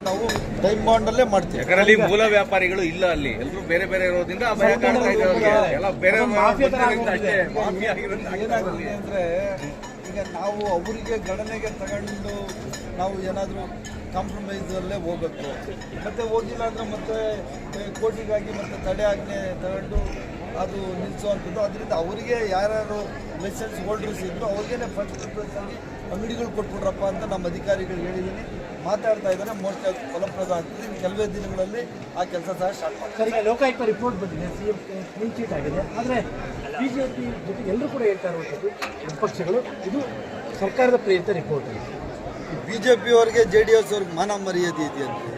ನಾವು ಟೈಮ್ ಬಾಂಡಲ್ಲೇ ಮಾಡ್ತೀವಿ. ಯಾಕಂದ್ರೆ ಅಲ್ಲಿ ಮೂಲ ವ್ಯಾಪಾರಿಗಳು ಇಲ್ಲ ಅಲ್ಲಿ. ಎಲ್ಲರೂ ಬೇರೆ ಬೇರೆ ಇರೋದ್ರಿಂದ ಆ ಭಯ ಕಾಡ್ತಾ ಇದೆ ಅವ್ರಿಗೆ. ಎಲ್ಲ ಬೇರೆ ಬಂದಿರೋದ್ರಿಂದ ಅಷ್ಟೇ. ಮಾಫಿಯಾ ಆಗಿರೋದ್ರಿಂದ ಏನಾಗುತ್ತೆ ಅಂದ್ರೆ ಈಗ ನಾವು ಅವರಿಗೆ ಗಣನೆಗೆ ತಗೊಂಡು ನಾವು ಏನಾದರೂ ಕಾಂಪ್ರಮೈಸಲ್ಲೇ ಹೋಗಬೇಕು. ಮತ್ತೆ ಹೋಗಿಲ್ಲ ಅಂದ್ರೆ ಮತ್ತೆ ಕೋಟಿಗಾಗಿ ಮತ್ತೆ ತಡೆ ಆಜ್ಞೆ ತಗೊಂಡು ಅದು ನಿಲ್ಲಿಸುವಂಥದ್ದು ಅದರಿಂದ ಅವರಿಗೆ ಯಾರ್ಯಾರು ಲೈಸೆನ್ಸ್ ಹೋಲ್ಡರ್ಸ್ ಇದ್ರು ಅವ್ರಿಗೇನೆ ಫಸ್ಟ್ ಪ್ರಿಫರೆನ್ಸ್ ಆಗಿ ಅಂಗಡಿಗಳು ಕೊಟ್ಬಿಟ್ರಪ್ಪ ಅಂತ ನಮ್ಮ ಅಧಿಕಾರಿಗಳು ಹೇಳಿದ್ದೀನಿ ಮಾತಾಡ್ತಾ ಇದ್ದಾರೆ. ಮೋಸ್ಟ್ ಫಲಪ್ರದ ಆಗ್ತದೆ ಕೆಲವೇ ದಿನಗಳಲ್ಲಿ ಆ ಕೆಲಸ ಸಹ ಸ್ಟಾರ್ಟ್ ಮಾಡ್ತಾರೆ. ಲೋಕಾಯುಕ್ತ ರಿಪೋರ್ಟ್ ಬಂದಿದೆ. ಸಿ ಎಂ ಕ್ಲೀನ್ ಚೀಟ್ ಆಗಿದೆ. ಆದರೆ ಬಿ ಜೆ ಪಿ ಜೊತೆ ಎಲ್ಲರೂ ಕೂಡ ಹೇಳ್ತಾ ಇರುವಂಥದ್ದು ವಿಪಕ್ಷಗಳು ಇದು ಸರ್ಕಾರದ ಪ್ರೇರಿತ ರಿಪೋರ್ಟ್ ಬಿ ಜೆ ಪಿಯವರಿಗೆ ಜೆ ಡಿ ಎಸ್ ಅವ್ರಿಗೆ ಮಾನ ಮರ್ಯಾದೆ ಇದೆಯಂತೆ.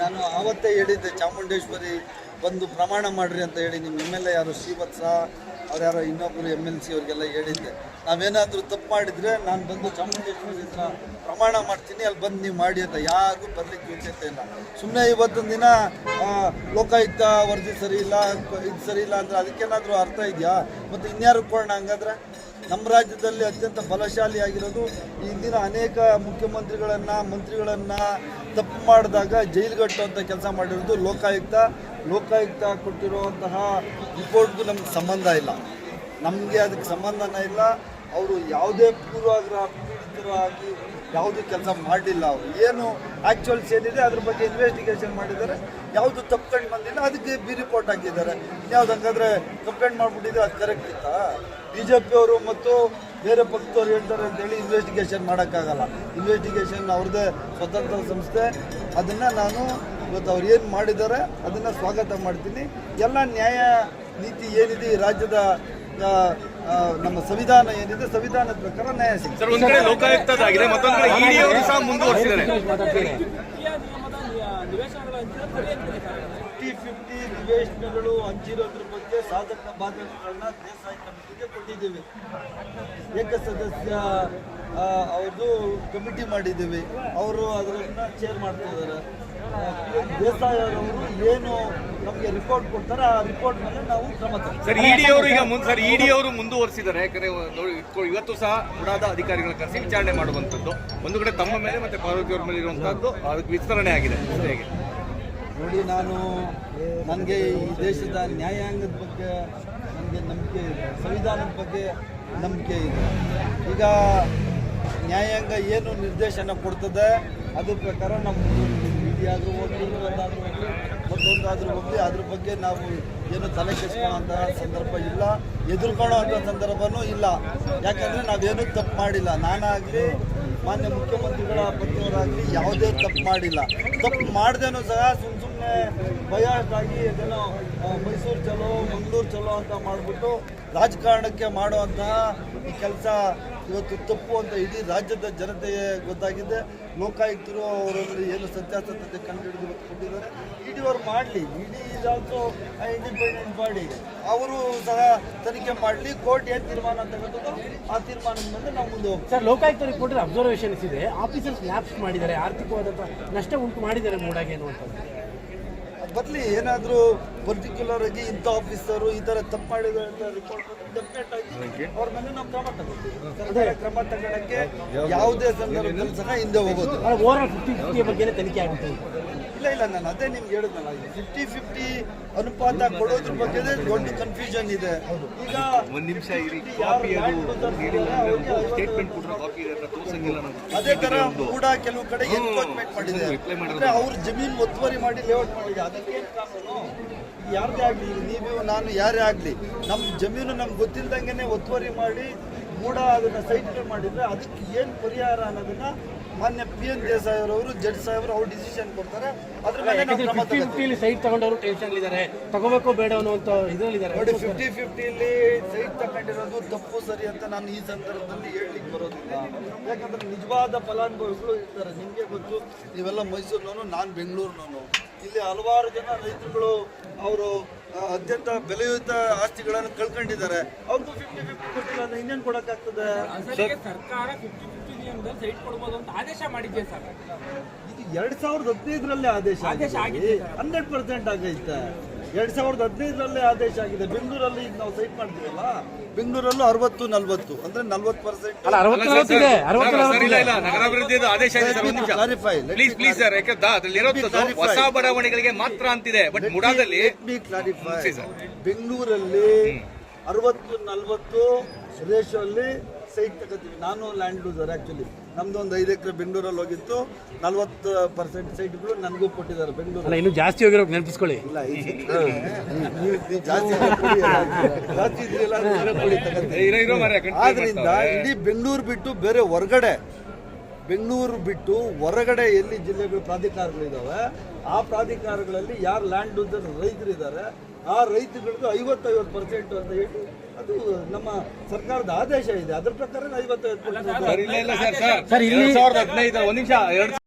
ನಾನು ಆವತ್ತೇ ಹೇಳಿದ್ದೆ ಚಾಮುಂಡೇಶ್ವರಿ ಬಂದು ಪ್ರಮಾಣ ಮಾಡ್ರಿ ಅಂತ ಹೇಳಿ ನಿಮ್ಮ ಎಂ ಎಲ್ ಎ ಯಾರು ಶ್ರೀವತ್ಸ, ಅವ್ರು ಯಾರೋ ಇನ್ನೊಬ್ಬರು ಎಂ ಎಲ್ ಸಿ ಅವ್ರಿಗೆಲ್ಲ ಹೇಳಿದ್ದೆ. ನಾವೇನಾದರೂ ತಪ್ಪು ಮಾಡಿದರೆ ನಾನು ಬಂದು ಚಾಮುಂಡೇಶ್ವರಿ ಪ್ರಮಾಣ ಮಾಡ್ತೀನಿ, ಅಲ್ಲಿ ಬಂದು ನೀವು ಮಾಡಿ ಅಂತ ಯಾರಿಗೂ ಬರಲಿಕ್ಕೆ ಯೋಗ್ಯತೆ ಇಲ್ಲ. ಸುಮ್ಮನೆ ಇವತ್ತೊಂದು ದಿನ ಲೋಕಾಯುಕ್ತ ವರದಿ ಸರಿ ಇಲ್ಲ, ಇದು ಸರಿ ಇಲ್ಲ ಅಂದರೆ ಅದಕ್ಕೇನಾದರೂ ಅರ್ಥ ಇದೆಯಾ? ಮತ್ತು ಇನ್ಯಾರು ಕೊಡೋಣ ಹಂಗಾದ್ರೆ? ನಮ್ಮ ರಾಜ್ಯದಲ್ಲಿ ಅತ್ಯಂತ ಬಲಶಾಲಿಯಾಗಿರೋದು ದಿನ ಅನೇಕ ಮುಖ್ಯಮಂತ್ರಿಗಳನ್ನು, ಮಂತ್ರಿಗಳನ್ನು ತಪ್ಪು ಮಾಡಿದಾಗ ಜೈಲ್ಗಟ್ಟುವಂಥ ಕೆಲಸ ಮಾಡಿರೋದು ಲೋಕಾಯುಕ್ತ ಲೋಕಾಯುಕ್ತ ಕೊಟ್ಟಿರುವಂತಹ ರಿಪೋರ್ಟ್ಗೂ ನಮ್ಗೆ ಸಂಬಂಧ ಇಲ್ಲ. ನಮಗೆ ಅದಕ್ಕೆ ಸಂಬಂಧನೇ ಇಲ್ಲ. ಅವರು ಯಾವುದೇ ಪೂರ್ವಾಗ್ರಹ ಪೀಡಿತರಾಗಿ ಯಾವುದೂ ಕೆಲಸ ಮಾಡಲಿಲ್ಲ ಅವರು. ಏನು ಆ್ಯಕ್ಚುಯಲ್ಸ್ ಏನಿದೆ ಅದ್ರ ಬಗ್ಗೆ ಇನ್ವೆಸ್ಟಿಗೇಷನ್ ಮಾಡಿದ್ದಾರೆ. ಯಾವುದು ತಪ್ಕೊಂಡು ಬಂದಿಲ್ಲ, ಅದಕ್ಕೆ ಬಿ ರಿಪೋರ್ಟ್ ಹಾಕಿದ್ದಾರೆ. ಯಾವ್ದು ಹಂಗಾದ್ರೆ ಕಂಪ್ಲೇಂಟ್ ಮಾಡಿಬಿಟ್ಟಿದ್ರೆ ಅದು ಕರೆಕ್ಟ್ ಇತ್ತಾ? ಬಿ ಜೆ ಪಿಯವರು ಮತ್ತು ಬೇರೆ ಪಕ್ಷದವ್ರು ಹೇಳ್ತಾರೆ ಅಂತೇಳಿ ಇನ್ವೆಸ್ಟಿಗೇಷನ್ ಮಾಡೋಕ್ಕಾಗಲ್ಲ. ಇನ್ವೆಸ್ಟಿಗೇಷನ್ ಅವ್ರದ್ದೇ ಸ್ವತಂತ್ರ ಸಂಸ್ಥೆ. ಅದನ್ನು ನಾನು ಇವತ್ತು ಅವ್ರು ಏನು ಮಾಡಿದ್ದಾರೆ ಅದನ್ನು ಸ್ವಾಗತ ಮಾಡ್ತೀನಿ. ಎಲ್ಲ ನ್ಯಾಯ ನೀತಿ ಏನಿದೆ ಈ ರಾಜ್ಯದ ನಮ್ಮ ಸಂವಿಧಾನ ಏನಿದೆ ಸಂವಿಧಾನದ ಪ್ರಕಾರ ನ್ಯಾಯ ಸಿಗ್ತದೆ ಸರ್ ಒಂದ್ ಕಡೆ ಲೋಕಾಯುಕ್ತದಾಗಿದೆ ಮತ್ತೊಂದ್ ಕಡೆ ಇಡಿ ಅವರು ಸಹ ಮುಂದುವರಿಸಿದ್ದಾರೆ. ಫಿಫ್ಟಿ ಫಿಫ್ಟಿ ನಿವೇಶನಗಳು ಹಂಚಿರೋದ್ರ ಬಗ್ಗೆ ಸಾಧಕ ಬಾಧಕಗಳನ್ನ ದೇಸಾಯಿ ಕಮಿಟಿಗೆ ಕೊಟ್ಟಿದ್ದೀವಿ. ಏಕಸದಸ್ಯ ಅವ್ರದ್ದು ಕಮಿಟಿ ಮಾಡಿದ್ದೀವಿ. ಅವರು ಅದರನ್ನ ಚೇರ್ ಮಾಡ್ತಾ ಇದ್ದಾರೆ. ದೇಸಾಯಿ ಅವರವರು ಏನು ನಮಗೆ ರಿಪೋರ್ಟ್ ಕೊಡ್ತಾರೆ ಆ ರಿಪೋರ್ಟ್ ಮೇಲೆ ನಾವು ಕ್ರಮ ಸರ್ ಇಡಿ ಅವರು ಈಗ ಮುಂದೆ ಸರ್ ಇಡಿ ಅವರು ಮುಂದುವರಿಸಿದ್ದಾರೆ. ಯಾಕಂದ್ರೆ ಇವತ್ತು ಸಹ ಉಡಾದ ಅಧಿಕಾರಿಗಳ ಕರೆಸಿ ವಿಚಾರಣೆ ಮಾಡುವಂತದ್ದು ಒಂದು ಕಡೆ ತಮ್ಮ ಮೇಲೆ ಮತ್ತೆ ಪಾರ್ವತಿ ಅವ್ರ ಮೇಲೆ ಇರುವಂತಹದ್ದು ಅದಕ್ಕೆ ವಿಸ್ತರಣೆ ಆಗಿದೆ. ಹೇಗೆ? ನೋಡಿ ನಾನು ನನಗೆ ಈ ದೇಶದ ನ್ಯಾಯಾಂಗದ ಬಗ್ಗೆ ನನಗೆ ನಂಬಿಕೆ ಇದೆ. ಸಂವಿಧಾನದ ಬಗ್ಗೆ ನಂಬಿಕೆ ಇದೆ. ಈಗ ನ್ಯಾಯಾಂಗ ಏನು ನಿರ್ದೇಶನ ಕೊಡ್ತದೆ ಅದ್ರ ಪ್ರಕಾರ ನಮ್ಮ ಆದರೂ ಹೋಗಲಿ ಇನ್ನೊಂದಾದರೂ ಹೋಗಲಿ ಮತ್ತೊಂದಾದರೂ ಹೋಗಲಿ, ಅದ್ರ ಬಗ್ಗೆ ನಾವು ಏನು ತಲೆ ಕೆಡಿಸ್ಕೊಳ್ಳೋಂಥ ಸಂದರ್ಭ ಇಲ್ಲ. ಎದುರ್ಕೊಳ್ಳೋವಂಥ ಸಂದರ್ಭನೂ ಇಲ್ಲ. ಯಾಕಂದರೆ ನಾವೇನೂ ತಪ್ಪು ಮಾಡಿಲ್ಲ. ನಾನಾಗಲಿ ಮಾನ್ಯ ಮುಖ್ಯಮಂತ್ರಿಗಳ ಪತಿಯವರಾಗಲಿ ಯಾವುದೇ ತಪ್ಪು ಮಾಡಿಲ್ಲ. ತಪ್ಪು ಮಾಡ್ದೇನೂ ಸಹ ಸುಮ್ಮ ಸುಮ್ಮನೆ ಆಗಿ ಅದನ್ನು ಮೈಸೂರು ಚಲೋ, ಮಂಗಳೂರು ಚಲೋ ಅಂತ ಮಾಡಿಬಿಟ್ಟು ರಾಜಕಾರಣಕ್ಕೆ ಮಾಡುವಂತಹ ಈ ಕೆಲಸ ಇವತ್ತು ತಪ್ಪು ಅಂತ ಇಡೀ ರಾಜ್ಯದ ಜನತೆಗೆ ಗೊತ್ತಾಗಿದೆ. ಲೋಕಾಯುಕ್ತರು ಅವರಲ್ಲಿ ಏನು ಸತ್ಯಾಸತ್ಯತೆ ಕಂಡುಹಿಡಿದು ಕೊಟ್ಟಿದ್ದಾರೆ. ಇಡೀ ಅವರು ಮಾಡಲಿ. ಇಡೀ ಇಸ್ ಆಲ್ಸೋ ಇಂಡಿಪೆಂಡೆಂಟ್ ಬಾಡಿ ಅವರು ಸಹ ತನಿಖೆ ಮಾಡಲಿ. ಕೋರ್ಟ್ ಏನು ತೀರ್ಮಾನ ತಗೊಂಡು ಆ ತೀರ್ಮಾನದ ಮೇಲೆ ನಾವು ಮುಂದೆ ಹೋಗ್ತೀವಿ. ಸರ್ ಲೋಕಾಯುಕ್ತರಿಗೆ ಕೊಟ್ಟರೆ ಅಬ್ಸರ್ವೇಷನ್ಸ್ ಇದೆ. ಆಫೀಸರ್ಸ್ ಲ್ಯಾಪ್ಸ್ ಮಾಡಿದ್ದಾರೆ. ಆರ್ಥಿಕವಾದಂಥ ನಷ್ಟ ಉಂಟು ಮಾಡಿದ್ದಾರೆ ಮೂಡಾಗೆ ಅನ್ನುವಂಥದ್ದು. ಬರಲಿ. ಏನಾದರೂ ಪರ್ಟಿಕ್ಯುಲರ್ ಆಗಿ ಇಂಥ ಆಫೀಸರು ಈ ಥರ ತಪ್ಪು ಮಾಡಿದ್ದಾರೆ ಅಂತ ರಿಪೋರ್ಟ್ ಡೆಫಿನೆಟ್ ಆಗಿ ಅವ್ರ ಮೇಲೆ ನಾವು ಕ್ರಮ ತಗೋತೀವಿ. ಕ್ರಮ ತಗೊಳಕ್ಕೆ ಯಾವುದೇ ಸಂದರ್ಭದಲ್ಲಿ ಸಹ ಹಿಂದೆ ಹೋಗೋದು ಬಗ್ಗೆನೇ ತನಿಖೆ ಆಗುತ್ತೆ ಇಲ್ಲ ಇಲ್ಲ ನಾನು ಅದೇ ನಿಮ್ಗೆ ಹೇಳಿದ್ನಲ್ಲ ಫಿಫ್ಟಿ ಫಿಫ್ಟಿ ಅನುಪಾತ ಕೊಡೋದ್ರ ಬಗ್ಗೆ ದೊಡ್ಡ ಕನ್ಫ್ಯೂಷನ್ ಇದೆ. ಈಗ ಒಂದ್ ನಿಮಿಷ ಇರಿ ಸ್ಟೇಟ್ಮೆಂಟ್ ಕಾಪಿ ಇದೆ ಅಂತ ತೋರ್ಸಂಗಿಲ್ಲ ಅದೇ ತರ ಕೂಡ ಕೆಲವು ಕಡೆ ಎನ್ಕ್ರೋಚ್ಮೆಂಟ್ ಮಾಡಿದೆ. ಅವ್ರ ಜಮೀನ್ ಒತ್ತುವರಿ ಮಾಡಿ ಲೇಔಟ್ ಮಾಡಿದೆ. ಅದಕ್ಕೆ ಯಾರದೇ ಆಗಲಿ, ನೀವು ನಾನು ಯಾರೇ ಆಗಲಿ ನಮ್ಮ ಜಮೀನು ನಮ್ಗೆ ಗೊತ್ತಿಲ್ಲದಂಗೆ ಒತ್ತುವರಿ ಮಾಡಿ, ಮೂಡ ಅದನ್ನು ಸೈಟ್ಗಳು ಮಾಡಿದರೆ ಅದಕ್ಕೆ ಏನು ಪರಿಹಾರ ಅನ್ನೋದನ್ನ ಮಾನ್ಯ ಪಿ ಎನ್ ದೇಸಾಯಿ ಅವರವರು ಜಡ್ಜ್ ಸಾಹೇಬರು ಅವ್ರು ಡಿಸಿಷನ್ ಕೊಡ್ತಾರೆ. ಅದ್ರ ಮೇಲೆ ನಾವು ಯಾಕಂದ್ರೆ ಕ್ರಮ ಫಿಫ್ಟಿ ತಗೋತೀವಿ. ಫಿಫ್ಟಿಲಿ ಸೈಟ್ ತಗೊಂಡವರು ಟೆನ್ಷನ್ ಇದ್ದಾರೆ ತಗೋಬೇಕೋ ಬೇಡ ಇದರಲ್ಲಿ ಇದರಲ್ಲಿದ್ದಾರೆ. ನೋಡಿ ಫಿಫ್ಟಿ ಫಿಫ್ಟಿಲಿ ಸೈಟ್ ತಗೊಂಡಿರೋದು ತಪ್ಪು ಸರಿ ಅಂತ ನಾನು ಈ ಸಂದರ್ಭದಲ್ಲಿ ಹೇಳಲಿಕ್ಕೆ ಬರೋದಿಲ್ಲ. ಯಾಕಂದ್ರೆ ನಿಜವಾದ ಫಲಾನುಭವಿಗಳು ಇರ್ತಾರೆ ನಿಮಗೆ ಗೊತ್ತು ನೀವೆಲ್ಲ ಮೈಸೂರಿನವನು ನಾನು ಬೆಂಗಳೂರಿನವನು. ಇಲ್ಲಿ ಹಲವಾರು ಜನ ರೈತರುಗಳು ಅವರು ಅತ್ಯಂತ ಬೆಲೆಯುತ ಆಸ್ತಿಗಳನ್ನು ಕಳ್ಕೊಂಡಿದ್ದಾರೆ. ಅವ್ರಿಗೂ ಫಿಫ್ಟಿ ಫಿಫ್ಟಿ ಕೊಟ್ಟಿಲ್ಲ ಅಂದ್ರೆ ಇನ್ನೇನು ಕೊಡಕ್ಕಾಗ್ತದೆ? ಸರ್ಕಾರ ಫಿಫ್ಟಿ ಫಿಫ್ಟಿ ನಿಯಮದಲ್ಲಿ ಸೈಟ್ ಕೊಡ್ಬೋದು ಅಂತ ಆದೇಶ ಮಾಡಿದ್ದೆ ಸರ್. ಇದು ಎರಡ್ ಸಾವಿರದ ಹದಿನೈದರಲ್ಲೇ ಆದೇಶ ಆದೇಶ ಆಗಿದೆ. ಹಂಡ್ರೆಡ್ ಪರ್ಸೆಂಟ್ ಆಗೈತೆ. ಎರಡ್ ಸಾವಿರದ ಹದಿನೈದರಲ್ಲೇ ಆದೇಶ ಆಗಿದೆ. ಬೆಂಗಳೂರಲ್ಲಿ ಈಗ ನಾವು ಸೈಟ್ ಮಾಡ್ತೀವಲ್ಲ? ಬೆಂಗಳೂರಲ್ಲೂ ಅರವತ್ತು ನಲ್ವತ್ತು. ಅಂದ್ರೆ ನಲ್ವತ್ತು percent clarify please please sir ಯಾಕಂದ್ರೆ ಹೊಸ ಬಡಾವಣೆಗಳಿಗೆ ಮಾತ್ರ ಅಂತಿದೆ. ಬಟ್ ಮುಡಾದಲ್ಲಿ ಕ್ಲಾರಿಫೈ. ಬೆಂಗಳೂರಲ್ಲಿ ಅರವತ್ತು ನಲ್ವತ್ತು ರೇಷೋ ಅಲ್ಲಿ ಸೈಟ್ ತಗೋತೀವಿ. ನಾನು ಲ್ಯಾಂಡ್ ಲೂಸರ್ ಆಕ್ಚುಲಿ ನಮ್ದು ಒಂದು ಐದು ಎಕರೆ ಬೆಂಗಳೂರಲ್ಲಿ ಹೋಗಿತ್ತು. ನಲ್ವತ್ತು ಪರ್ಸೆಂಟ್ ಸೈಟ್ಗಳು ನನಗೂ ಕೊಟ್ಟಿದ್ದಾರೆ ಬೆಂಗಳೂರು. ಅಲ್ಲ ಇನ್ನು ಜಾಸ್ತಿ ಹೋಗಿರೋ ನೆನಪಿಸ್ಕೊಳ್ಳಿ. ಇಲ್ಲ ಈ ನೀವು ನೀವು ಜಾಸ್ತಿ ಇದ್ರೆ ಕೊಡಿ ಅಲ್ಲ. ಜಾಸ್ತಿ ಇದ್ರಿಲ್ಲ ಅಂದ್ರೆ ಕೊಡಿ ಆದ್ರಿಂದ. ಇಡೀ ಬೆಂಗಳೂರು ಬಿಟ್ಟು ಬೇರೆ ಹೊರಗಡೆ ಬೆಂಗಳೂರು ಬಿಟ್ಟು ಹೊರಗಡೆ ಎಲ್ಲಿ ಜಿಲ್ಲೆಗಳು ಪ್ರಾಧಿಕಾರಗಳಿದಾವೆ ಆ ಪ್ರಾಧಿಕಾರಗಳಲ್ಲಿ ಯಾರು ಲ್ಯಾಂಡ್ ರೈತರಿದ್ದಾರೆ ಆ ರೈತಗಳಿಗೂ ಐವತ್ತೈವತ್ತು ಪರ್ಸೆಂಟ್ ಅಂತ ಹೇಳಿ ಅದು ನಮ್ಮ ಸರ್ಕಾರದ ಆದೇಶ ಇದೆ. ಅದ್ರ ಪ್ರಕಾರ ಐವತ್ತೈವತ್ತು ಸರ್